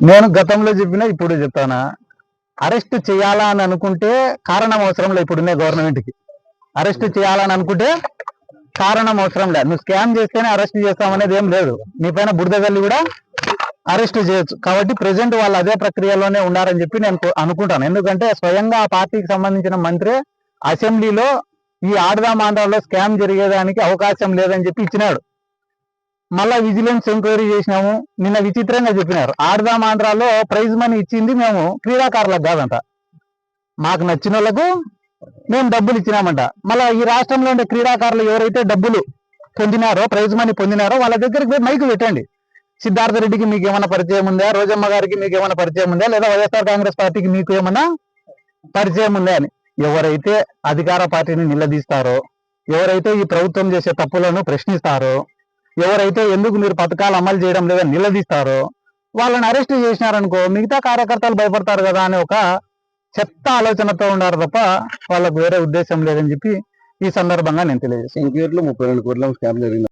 నేను గతంలో చెప్పినా ఇప్పుడు చెప్తానా? అరెస్ట్ చేయాలా అని అనుకుంటే కారణం అవసరం లేదు ఇప్పుడున్న గవర్నమెంట్కి అరెస్ట్ చేయాలని అనుకుంటే కారణం అవసరం లేదు నువ్వు స్కామ్ చేస్తేనే అరెస్ట్ చేస్తామనేది ఏం లేదు. నీ పైన బురద కూడా అరెస్ట్ చేయొచ్చు. కాబట్టి ప్రజెంట్ వాళ్ళు అదే ప్రక్రియలోనే ఉన్నారని చెప్పి నేను అనుకుంటాను. ఎందుకంటే స్వయంగా ఆ పార్టీకి సంబంధించిన మంత్రి అసెంబ్లీలో ఈ ఆడదాం ఆంధ్రాలో స్కామ్ జరిగేదానికి అవకాశం లేదని చెప్పి ఇచ్చినాడు. మళ్ళా విజిలెన్స్ ఎంక్వైరీ చేసినాము. నిన్న విచిత్రంగా చెప్పినారు. ఆడదాం ఆంధ్రాలో ప్రైజ్ మనీ ఇచ్చింది మేము క్రీడాకారులకు కాదంట. మాకు నచ్చిన వాళ్ళకు మేము డబ్బులు ఇచ్చినామంట. మళ్ళా ఈ రాష్ట్రంలో ఉండే క్రీడాకారులు ఎవరైతే డబ్బులు పొందినారో ప్రైజ్ మనీ పొందినారో వాళ్ళ దగ్గరికి పోయి మైకు పెట్టండి. సిద్ధార్థ రెడ్డికి మీకు ఏమైనా పరిచయం ఉందా? రోజమ్మ గారికి మీకు ఏమైనా పరిచయం ఉందా? లేదా వైఎస్ఆర్ కాంగ్రెస్ పార్టీకి మీకు ఏమైనా పరిచయం ఉందా అని. ఎవరైతే అధికార పార్టీని నిలదీస్తారో ఎవరైతే ఈ ప్రభుత్వం చేసే తప్పులను ప్రశ్నిస్తారో ఎవరైతే ఎందుకు మీరు పథకాలు అమలు చేయడం లేదని నిలదీస్తారో వాళ్ళని అరెస్ట్ చేసినారనుకో మిగతా కార్యకర్తలు భయపడతారు కదా అని ఒక చెత్త ఆలోచనతో ఉన్నారు తప్ప వాళ్ళకు వేరే ఉద్దేశం లేదని చెప్పి ఈ సందర్భంగా నేను తెలియజేస్తాను ముప్పై రెండు కోట్ల స్కామ్ జరిగింది.